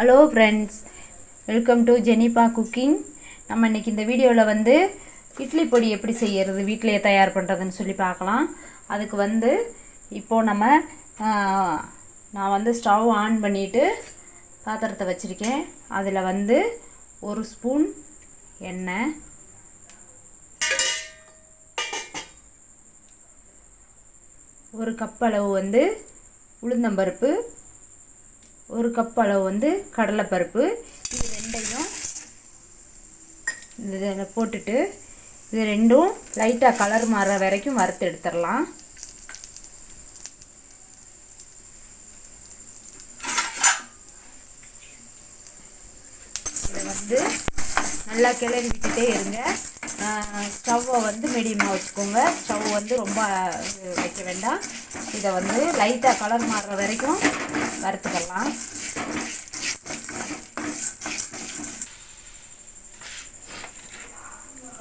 Hello friends welcome to Jeniba cooking நம்ம இன்றைக்கி இந்த வீடியோவில் வந்து இட்லி பொடி எப்படி செய்கிறது வீட்டிலேயே தயார் பண்ணுறதுன்னு சொல்லி பார்க்கலாம். அதுக்கு வந்து இப்போது நம்ம நான் வந்து ஸ்டவ் ஆன் பண்ணிவிட்டு பாத்திரத்தை வச்சுருக்கேன். அதில் வந்து ஒரு ஸ்பூன் எண்ணெய். ஒரு கப் அளவு வந்து உளுந்தம்பருப்பு. ஒரு கப் அளவு வந்து கடலைப்பருப்பு. இது ரெண்டையும் இதில் போட்டுட்டு இது ரெண்டும் லைட்டாக கலர் மாற வரைக்கும் வறுத்து எடுத்துடலாம். இதை வந்து நல்லா கிளறி விட்டுட்டே இருங்க ஸ்டவ்வை வந்து மீடியமாக வச்சுக்கோங்க. ஸ்டவ் வந்து ரொம்ப வைக்க வேண்டாம். இதை வந்து லைட்டாக கலர் மாறுற வரைக்கும் வறுத்துக்கலாம்.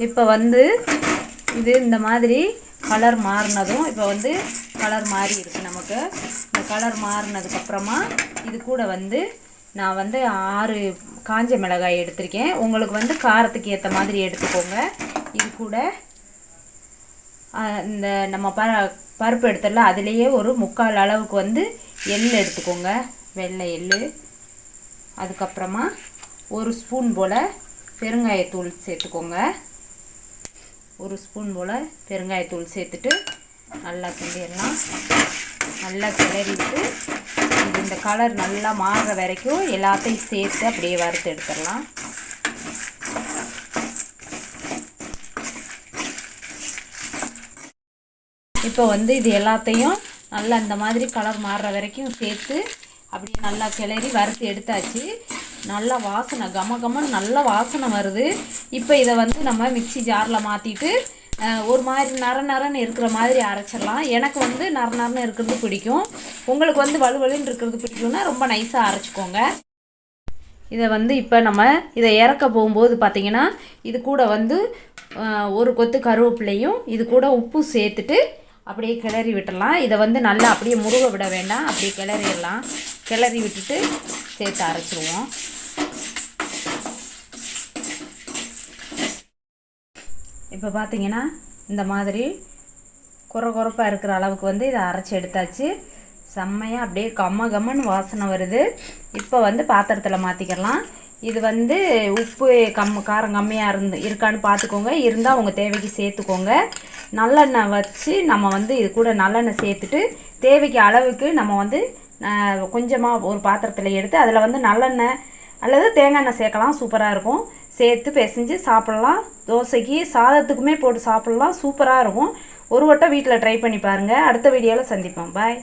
இப்போ வந்து இது இந்த மாதிரி கலர் மாறினதும் இப்போ வந்து கலர் மாறி இருக்குது நமக்கு. இந்த கலர் மாறினதுக்கப்புறமா இது கூட வந்து நான் வந்து ஆறு காஞ்ச மிளகாய் எடுத்திருக்கேன். உங்களுக்கு வந்து காரத்துக்கு ஏற்ற மாதிரி எடுத்துக்கோங்க. இது கூட இந்த நம்ம ப பருப்பு எடுத்தல அதுலேயே ஒரு முக்கால் அளவுக்கு வந்து எள் எடுத்துக்கோங்க. வெள்ளை எள் அதுக்கப்புறமா ஒரு ஸ்பூன் போல் பெருங்காயத்தூள் சேர்த்துக்கோங்க. ஒரு ஸ்பூன் போல் பெருங்காயத்தூள் சேர்த்துட்டு நல்லா கிண்டிடலாம். நல்லா கிளறிட்டு இது இந்த கலர் நல்லா மாறுற வரைக்கும் எல்லாத்தையும் சேர்த்து அப்படியே வறுத்து எடுத்துடலாம். இப்போ வந்து இது எல்லாத்தையும் நல்லா இந்த மாதிரி கலர் மாறுற வரைக்கும் சேர்த்து அப்படியே நல்லா கிளறி வறுத்து எடுத்தாச்சு. நல்லா வாசனை கம கமன்னு நல்ல வாசனை வருது. இப்போ இதை வந்து நம்ம மிக்ஸி ஜாரில் மாற்றிட்டு ஒரு மாதிரி நர நரன்னு இருக்கிற மாதிரி அரைச்சிடலாம். எனக்கு வந்து நர நரன்னு இருக்கிறது பிடிக்கும். உங்களுக்கு வந்து வலுவலுன்னு இருக்கிறது பிடிக்கும்னா ரொம்ப நைஸாக அரைச்சிக்கோங்க. இதை வந்து இப்போ நம்ம இதை இறக்க போகும்போது பார்த்திங்கன்னா இது கூட வந்து ஒரு கொத்து கருவேப்பிலையும் இது கூட உப்பு சேர்த்துட்டு அப்படியே கிளறி விட்டுடலாம். இதை வந்து நல்லா அப்படியே முருக விட வேண்டாம். அப்படியே கிளறிடலாம். கிளறி விட்டுட்டு சேர்த்து அரைச்சிருவோம். இப்போ பார்த்தீங்கன்னா இந்த மாதிரி குறை குறைப்பாக இருக்கிற அளவுக்கு வந்து இதை அரைச்சி எடுத்தாச்சு. செம்மையாக அப்படியே கம்ம கம்மன்னு வாசனை வருது. இப்போ வந்து பாத்திரத்தில் மாற்றிக்கலாம் இது வந்து உப்பு கம் காரம் கம்மியாக இருந்து இருக்கான்னு பார்த்துக்கோங்க. இருந்தால் உங்கள் தேவைக்கு சேர்த்துக்கோங்க. நல்லெண்ணெய் வச்சு நம்ம வந்து இது கூட நல்லெண்ணெய் சேர்த்துட்டு தேவைக்கு அளவுக்கு நம்ம வந்து கொஞ்சமாக ஒரு பாத்திரத்தில் எடுத்து அதில் வந்து நல்லெண்ணெய் அல்லது தேங்காய் எண்ணெய் சேர்க்கலாம் சூப்பராக இருக்கும். சேர்த்து பிசைஞ்சு சாப்பிட்லாம். தோசைக்கு சாதத்துக்குமே போட்டு சாப்பிட்லாம். சூப்பராக இருக்கும். ஒரு வட்டம் வீட்டில் ட்ரை பண்ணி பாருங்கள் அடுத்த வீடியோவில் சந்திப்போம். பாய்